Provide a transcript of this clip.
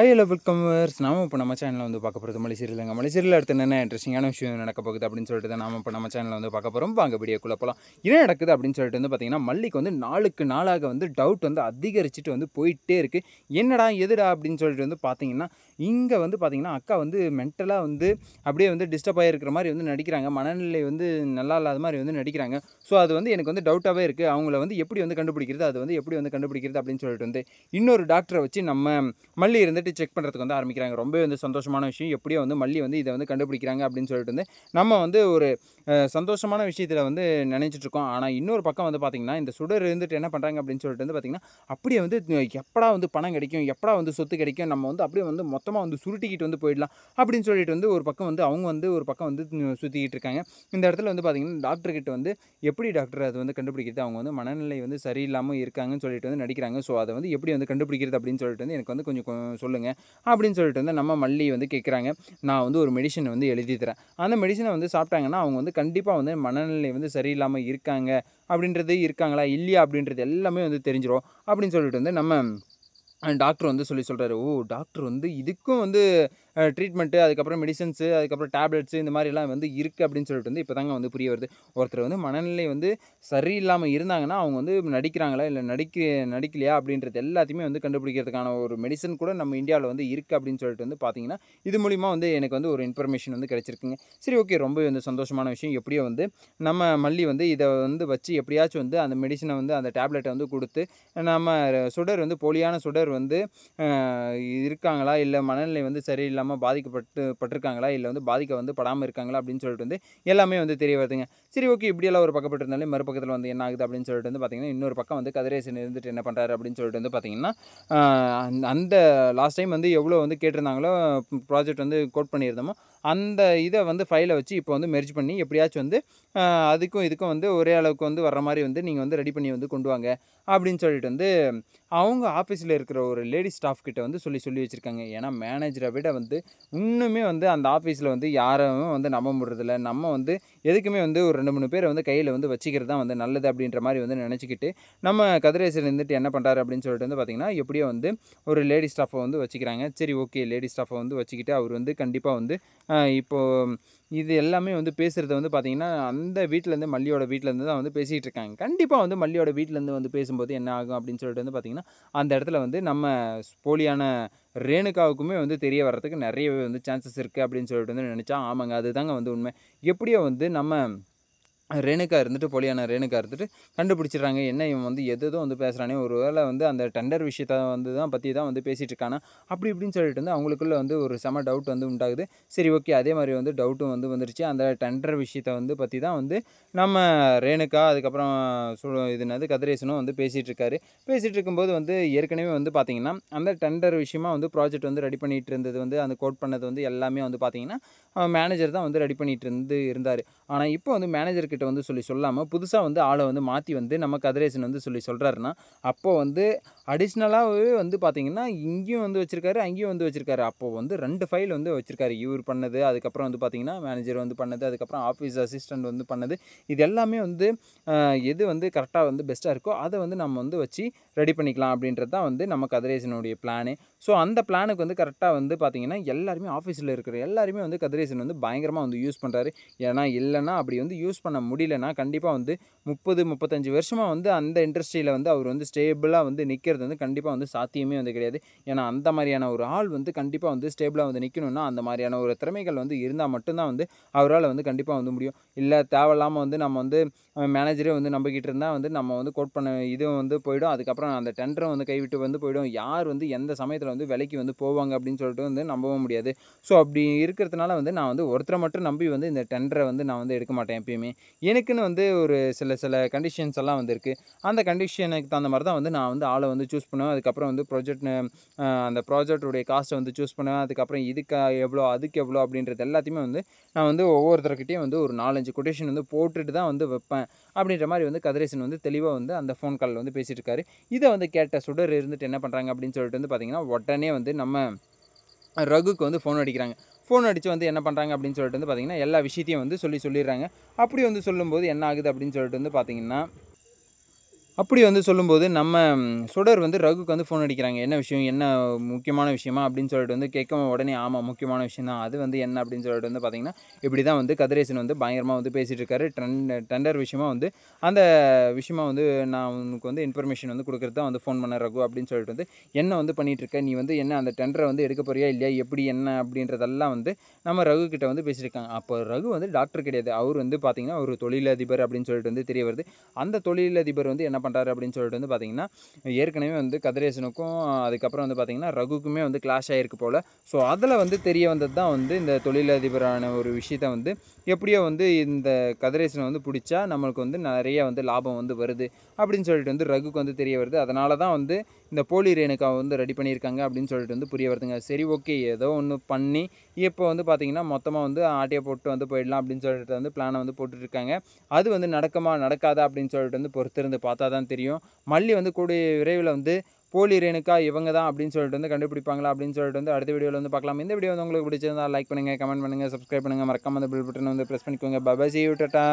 High hello வெல்கமர்ஸ் நாம இப்போ நம்ம சேனலில் வந்து பார்க்க போகிறது மலைசீரியலுங்க மலைசீரியல் அடுத்து என்ன இன்ட்ரெஸ்டிங்கான விஷயம் நடக்க போகுது அப்படின்னு சொல்லிட்டு தான் நாம இப்போ நம்ம சேனலில் வந்து பார்க்க போகிறோம் வாங்க வீடியோக்குள்ளே போகலாம் என்ன நடக்குது அப்படின்னு சொல்லிட்டு வந்து பார்த்தீங்கன்னா மல்லிக்கு வந்து நாளுக்கு நாளாக வந்து டவுட் வந்து அதிகரிச்சுட்டு வந்து போயிட்டே இருக்குது என்னடா எதுடா அப்படின்னு சொல்லிட்டு வந்து பார்த்தீங்கன்னா இங்கே வந்து பார்த்தீங்கன்னா அக்கா வந்து மென்டலாக வந்து அப்படியே வந்து டிஸ்டர்ப் ஆகிருக்கிற மாதிரி வந்து நடிக்கிறாங்க. மனநிலை வந்து நல்லா இல்லாத மாதிரி வந்து நடிக்கிறாங்க. ஸோ அது வந்து எனக்கு வந்து டவுட்டாகவே இருக்குது அவங்கள வந்து எப்படி வந்து கண்டுபிடிக்கிறது? அது வந்து எப்படி வந்து கண்டுபிடிக்கிறது? அப்படின்னு சொல்லிட்டு வந்து இன்னொரு டாக்டரை வச்சு நம்ம மல்லி இருந்துட்டு செக் பண்ணுறதுக்கு வந்து ஆரம்பிக்கிறாங்க. ரொம்பவே வந்து சந்தோஷமான விஷயம். எப்படியோ வந்து மல்லி வந்து இதை வந்து கண்டுபிடிக்கிறாங்க அப்படின்னு சொல்லிட்டு வந்து நம்ம வந்து ஒரு சந்தோஷமான விஷயத்தில் வந்து நினச்சிட்ருக்கோம் ஆனால் இன்னொரு பக்கம் வந்து பார்த்திங்கன்னா இந்த சுடர் இருந்துட்டு என்ன பண்ணுறாங்க அப்படின்னு சொல்லிட்டு வந்து பார்த்திங்கன்னா அப்படியே வந்து எப்படா வந்து பணம் கிடைக்கும்? எப்படா வந்து சொத்து கிடைக்கும்? நம்ம வந்து அப்படியே வந்து மொத்த மொத்தமாக வந்து சுருட்டிக்கிட்டு வந்து போயிடலாம் அப்படின்னு சொல்லிட்டு வந்து ஒரு பக்கம் வந்து அவங்க வந்து ஒரு பக்கம் வந்து சுற்றிக்கிட்டு இருக்காங்க. இந்த இடத்துல வந்து பார்த்திங்கன்னா டாக்டர்கிட்ட வந்து எப்படி டாக்டர் அது வந்து கண்டுபிடிக்கிறது? அவங்க வந்து மனநிலை வந்து சரியில்லாமல் இருக்காங்கன்னு சொல்லிட்டு வந்து நடிக்கிறாங்க. ஸோ அதை வந்து எப்படி வந்து கண்டுபிடிக்கிறது அப்படின்னு சொல்லிட்டு வந்து எனக்கு வந்து கொஞ்சம் சொல்லுங்கள் அப்படின்னு சொல்லிட்டு வந்து நம்ம மல்லி வந்து கேட்குறாங்க நான் வந்து ஒரு மெடிசன் வந்து எழுதி தரேன். அந்த மெடிசனை வந்து சாப்பிட்டாங்கன்னா அவங்க வந்து கண்டிப்பாக வந்து மனநிலை வந்து சரியில்லாமல் இருக்காங்க. அப்படின்றது இருக்காங்களா? இல்லையா? அப்படின்றது எல்லாமே வந்து தெரிஞ்சிடும் அப்படின்னு சொல்லிட்டு வந்து நம்ம டாக்டர் வந்து சொல்லி சொல்கிறாரு ஓ டாக்டர் வந்து இதுக்கும் வந்து ட்ரீட்மெண்ட்டு அதுக்கப்புறம் மெடிசன்ஸு அதுக்கப்புறம் டேப்லெட்ஸு இந்த மாதிரிலாம் வந்து இருக்குது அப்படின்னு சொல்லிட்டு வந்து இப்போ தாங்க வந்து புரிய வருது. ஒருத்தர் வந்து மனநிலை வந்து சரியில்லாமல் இருந்தாங்கன்னா அவங்க வந்து நடிக்கிறாங்களா இல்லை நடிக்க நடிக்கலையா அப்படின்றது எல்லாத்தையுமே வந்து கண்டுபிடிக்கிறதுக்கான ஒரு மெடிசன் கூட நம்ம இந்தியாவில் வந்து இருக்குது அப்படின்னு சொல்லிட்டு வந்து பார்த்தீங்கன்னா இது மூலிமா வந்து எனக்கு வந்து ஒரு இன்ஃபர்மேஷன் வந்து கிடச்சிருக்குங்க. சரி ஓகே ரொம்ப வந்து சந்தோஷமான விஷயம். எப்படியோ வந்து நம்ம மல்லி வந்து இதை வந்து வச்சு எப்படியாச்சும் வந்து அந்த மெடிசனை வந்து அந்த டேப்லெட்டை வந்து கொடுத்து நம்ம சுடர் வந்து போலியான சுடர் வந்து இருக்காங்களா இல்லை மனநிலை வந்து சரியில்லை இல்லாமல் பாதிக்கப்பட்டு பட்டிருக்காங்களா? இல்லை வந்து பாதிக்க வந்து படாமல் இருக்காங்களா? அப்படின்னு சொல்லிட்டு வந்து எல்லாமே வந்து தெரிய வருதுங்க. சரி ஓகே இப்படியெல்லாம் ஒரு பக்கப்பட்டு இருந்தாலே மறுபக்கத்தில் வந்து என்ன ஆகுது அப்படின்னு சொல்லிட்டு வந்து பார்த்திங்கன்னா இன்னொரு பக்கம் வந்து கதிரேசன் இருந்துட்டு என்ன பண்ணுறாரு அப்படின்னு சொல்லிட்டு வந்து பார்த்திங்கன்னா அந்த லாஸ்ட் டைம் வந்து எவ்வளோ வந்து கேட்டிருந்தாங்களோ ப்ராஜெக்ட் வந்து கோட் பண்ணியிருந்தோமோ அந்த இதை வந்து ஃபைலை வச்சு இப்போ வந்து மெர்ஜ் பண்ணி எப்படியாச்சும் வந்து அதுக்கும் இதுக்கும் வந்து ஒரே அளவுக்கு வந்து வர்ற மாதிரி வந்து நீங்கள் வந்து ரெடி பண்ணி வந்து கொண்டு வாங்க அப்படின்னு சொல்லிட்டு வந்து அவங்க ஆஃபீஸில் இருக்கிற ஒரு லேடி ஸ்டாஃப் கிட்ட வந்து சொல்லி சொல்லி வச்சுருக்காங்க. ஏன்னா மேனேஜரை விட வந்து இன்னுமே வந்து அந்த ஆஃபீஸில் வந்து யாரும் வந்து நம்ப முடியறதில்ல. நம்ம வந்து எதுக்குமே வந்து ஒரு ரெண்டு மூணு பேரை வந்து கையில் வந்து வச்சுக்கிறது தான் வந்து நல்லது அப்படின்ற மாதிரி வந்து நினச்சிக்கிட்டு நம்ம கதிரேசர் இருந்துட்டு என்ன பண்ணுறாரு அப்படின்னு சொல்லிட்டு வந்து பார்த்திங்கன்னா எப்படியோ வந்து ஒரு லேடி ஸ்டாஃபை வந்து வச்சுக்கிறாங்க. சரி ஓகே லேடி ஸ்டாஃபை வந்து வச்சுக்கிட்டு அவர் வந்து கண்டிப்பாக வந்து இப்போது இது எல்லாமே வந்து பேசுகிறத வந்து பார்த்திங்கன்னா அந்த வீட்டிலேருந்து மல்லியோட வீட்டிலேருந்து தான் வந்து பேசிகிட்டு இருக்காங்க. கண்டிப்பாக வந்து மல்லியோட வீட்டிலேருந்து வந்து பேசும்போது என்ன ஆகும் அப்படின்னு சொல்லிட்டு வந்து பார்த்திங்கன்னா அந்த இடத்துல வந்து நம்ம போலியான ரேணுகாவுக்குமே வந்து தெரிய வர்றதுக்கு நிறையவே வந்து சான்சஸ் இருக்குது அப்படின்னு சொல்லிட்டு வந்து நினச்சா ஆமாங்க அதுதாங்க வந்து உண்மை. எப்படியோ வந்து நம்ம ரேணுகா இருந்துட்டு போலியான ரேணுகா இருந்துட்டு கண்டுபிடிச்சிடுறாங்க. என்ன இவன் வந்து எது எதோ வந்து பேசுகிறானே ஒரு வேளை வந்து அந்த டெண்டர் விஷயத்த வந்து தான் பற்றி தான் வந்து பேசிகிட்டு இருக்கானா. அப்படி இப்படின்னு சொல்லிட்டு வந்து அவங்களுக்குள்ள வந்து ஒரு செம டவுட் வந்து உண்டாகுது. சரி ஓகே அதே மாதிரி வந்து டவுட்டும் வந்து வந்துருச்சு. அந்த டெண்டர் விஷயத்தை வந்து பற்றி தான் வந்து நம்ம ரேணுகா அதுக்கப்புறம் சு இது என்னது கதிரேசனும் வந்து பேசிகிட்டு இருக்காரு. பேசிகிட்டு இருக்கும்போது வந்து ஏற்கனவே வந்து பார்த்தீங்கன்னா அந்த டெண்டர் விஷயமா வந்து ப்ராஜெக்ட் வந்து ரெடி பண்ணிகிட்டு இருந்தது வந்து அந்த கோட் பண்ணது வந்து எல்லாமே வந்து பார்த்தீங்கன்னா மேனேஜர் தான் வந்து ரெடி பண்ணிகிட்டு இருந்து இருந்தார். ஆனால் இப்போ வந்து மேனேஜருக்கு கிட்ட வந்து சொல்லி சொல்லாமல் புதுசாக வந்து ஆளை வந்து மாற்றி வந்து நம்ம கதிரேசன் வந்து சொல்லி சொல்கிறாருன்னா அப்போ வந்து அடிஷ்னலாகவே வந்து பார்த்தீங்கன்னா இங்கேயும் வந்து வச்சுருக்காரு அங்கேயும் வந்து வச்சுருக்காரு. அப்போது வந்து ரெண்டு ஃபைல் வந்து வச்சுருக்காரு. இவர் பண்ணது அதுக்கப்புறம் வந்து பார்த்தீங்கன்னா மேனேஜர் வந்து பண்ணது அதுக்கப்புறம் ஆஃபீஸ் அசிஸ்டண்ட் வந்து பண்ணது. இது எல்லாமே வந்து எது வந்து கரெக்டாக வந்து பெஸ்ட்டாக இருக்கோ அதை வந்து நம்ம வந்து வச்சு ரெடி பண்ணிக்கலாம் அப்படின்றது தான் வந்து நம்ம கதிரேசனுடைய பிளானு ஸோ அந்த பிளானுக்கு வந்து கரெக்டாக வந்து பார்த்திங்கன்னா எல்லாருமே ஆஃபீஸில் இருக்கிற எல்லாருமே வந்து கதிரேசன் வந்து பயங்கரமாக வந்து யூஸ் பண்ணுறாரு ஏன்னா இல்லைன்னா அப்படி வந்து யூஸ் பண்ண முடியலன்னா கண்டிப்பாக வந்து முப்பது முப்பத்தஞ்சு வருஷமாக வந்து அந்த இண்டஸ்ட்ரியில் வந்து அவர் வந்து ஸ்டேபிளாக வந்து நிற்க நிற்கிறது வந்து கண்டிப்பாக வந்து சாத்தியமே வந்து கிடையாது. ஏன்னா அந்த மாதிரியான ஒரு ஆள் வந்து கண்டிப்பாக வந்து ஸ்டேபிளாக வந்து நிற்கணும்னா அந்த மாதிரியான ஒரு திறமைகள் வந்து இருந்தால் மட்டும்தான் வந்து அவரால் வந்து கண்டிப்பாக வந்து முடியும். இல்லை தேவையில்லாமல் வந்து நம்ம வந்து மேனேஜரே வந்து நம்பிக்கிட்டு இருந்தால் வந்து நம்ம வந்து கோட் பண்ண இதுவும் வந்து போயிடும். அதுக்கப்புறம் அந்த டெண்டரும் வந்து கைவிட்டு வந்து போயிடும். யார் வந்து எந்த சமயத்தில் வந்து விலைக்கு வந்து போவாங்க அப்படின்னு சொல்லிட்டு வந்து நம்பவும் முடியாது. ஸோ அப்படி இருக்கிறதுனால வந்து நான் வந்து ஒருத்தரை மட்டும் நம்பி வந்து இந்த டெண்டரை வந்து நான் வந்து எடுக்க மாட்டேன் எப்பயுமே. எனக்குன்னு வந்து ஒரு சில சில கண்டிஷன்ஸ் எல்லாம் வந்து இருக்குது அந்த கண்டிஷனுக்கு தகுந்த மாதிரி தான் வந்து நான் வந்து ஆளை வந்து சூஸ் பண்ணுவேன். அதுக்கப்புறம் வந்து ப்ராஜெக்ட் அந்த ப்ராஜெக்டுடைய காஸ்ட்டை வந்து சூஸ் பண்ணுவேன். அதுக்கப்புறம் இதுக்கு எவ்வளோ அதுக்கு எவ்வளோ அப்படின்றது எல்லாத்தையுமே வந்து நான் வந்து ஒவ்வொருத்தர்கிட்டையும் வந்து ஒரு நாலஞ்சு கொட்டேஷன் வந்து போட்டுட்டு தான் வந்து வைப்பேன். அப்படின்ற மாதிரி வந்து கதிரேசன் வந்து தெளிவாக வந்து அந்த ஃபோன் காலில் வந்து பேசிகிட்டு இருக்காரு இதை வந்து கேட்ட சுடர் இருந்துட்டு என்ன பண்ணுறாங்க அப்படின்னு சொல்லிட்டு வந்து பார்த்தீங்கன்னா உடனே வந்து நம்ம ரகுக்கு வந்து ஃபோன் அடிக்கிறாங்க. ஃபோன் அடித்து வந்து என்ன பண்ணுறாங்க அப்படின்னு சொல்லிட்டு வந்து பார்த்தீங்கன்னா எல்லா விஷயத்தையும் வந்து சொல்லி சொல்லிடுறாங்க. அப்படி வந்து சொல்லும்போது என்ன ஆகுது அப்படின்னு சொல்லிட்டு வந்து பார்த்தீங்கன்னா அப்படி வந்து சொல்லும்போது நம்ம சுடர் வந்து ரகுக்கு வந்து ஃபோன் அடிக்கிறாங்க. என்ன விஷயம்? என்ன முக்கியமான விஷயமா? அப்படின்னு சொல்லிட்டு வந்து கேட்கவும் உடனே ஆமாம் முக்கியமான விஷயம் தான் அது வந்து என்ன? அப்படின்னு சொல்லிட்டு வந்து பார்த்தீங்கன்னா இப்படி தான் வந்து கதிரேசன் வந்து பயங்கரமாக வந்து பேசிகிட்டு இருக்காரு. ட்ரெண்ட் டெண்டர் விஷயமா வந்து அந்த விஷயமா வந்து நான் உனக்கு வந்து இன்ஃபர்மேஷன் வந்து கொடுக்குறது தான் வந்து ஃபோன் பண்ண ரகு அப்படின்னு சொல்லிட்டு வந்து என்ன வந்து பண்ணிட்டு இருக்க? நீ வந்து என்ன அந்த டெண்டரை வந்து எடுக்க போறியா? இல்லையா? எப்படி? என்ன? அப்படின்றதெல்லாம் வந்து நம்ம ரகு கிட்ட வந்து பேசியிருக்காங்க அப்போ ரகு வந்து டாக்டர் கிடையாது. அவர் வந்து பார்த்தீங்கன்னா ஒரு தொழிலதிபர் அப்படின்னு சொல்லிட்டு வந்து தெரிய வருது. அந்த தொழிலதிபர் வந்து என்ன பண்ணுறாரு அப்படின்னு சொல்லிட்டு வந்து பார்த்தீங்கன்னா ஏற்கனவே வந்து கதிரேசனுக்கும் அதுக்கப்புறம் வந்து பார்த்தீங்கன்னா ரகுக்குமே வந்து கிளாஷ் ஆகிருக்கு போல். ஸோ அதில் வந்து தெரிய வந்தது தான் வந்து இந்த தொழிலதிபரான ஒரு விஷயத்த வந்து எப்படியோ வந்து இந்த கதிரேசனை வந்து பிடிச்சா நம்மளுக்கு வந்து நிறைய வந்து லாபம் வந்து வருது அப்படின்னு சொல்லிட்டு வந்து ரகுக்கு வந்து தெரிய வருது. அதனால தான் வந்து இந்த போலி ரேணுகாவை வந்து ரெடி பண்ணியிருக்காங்க அப்படின்னு சொல்லிட்டு வந்து புரிய வருதுங்க. சரி ஓகே ஏதோ ஒன்று பண்ணி இப்போ வந்து பார்த்திங்கன்னா மொத்தமாக வந்து ஆட்டையை போட்டு வந்து போயிடலாம் அப்படின்னு சொல்லிட்டு வந்து பிளானை வந்து போட்டுட்ருக்காங்க அது வந்து நடக்குமா நடக்காதா அப்படின்னு சொல்லிட்டு வந்து பொறுத்திருந்து பார்த்தா தான் தெரியும். மல்லி வந்து கூடிய விரைவில் வந்து போலி ரேணுக்கா இவங்க தான் அப்படின்னு சொல்லிட்டு வந்து கண்டுபிடிப்பாங்களா அப்படின்னு சொல்லிட்டு வந்து அடுத்த வீடியோவில் வந்து பார்க்கலாம். இந்த வீடியோ வந்து உங்களுக்கு பிடிச்சிருந்தா லைக் பண்ணுங்கள் கமெண்ட் பண்ணுங்கள் சப்ஸ்கிரைப் பண்ணுங்கள் மறக்காம அந்த பில் பட்டன் வந்து ப்ரெஸ் பண்ணிக்கோங்க. பபாசி டாட்டா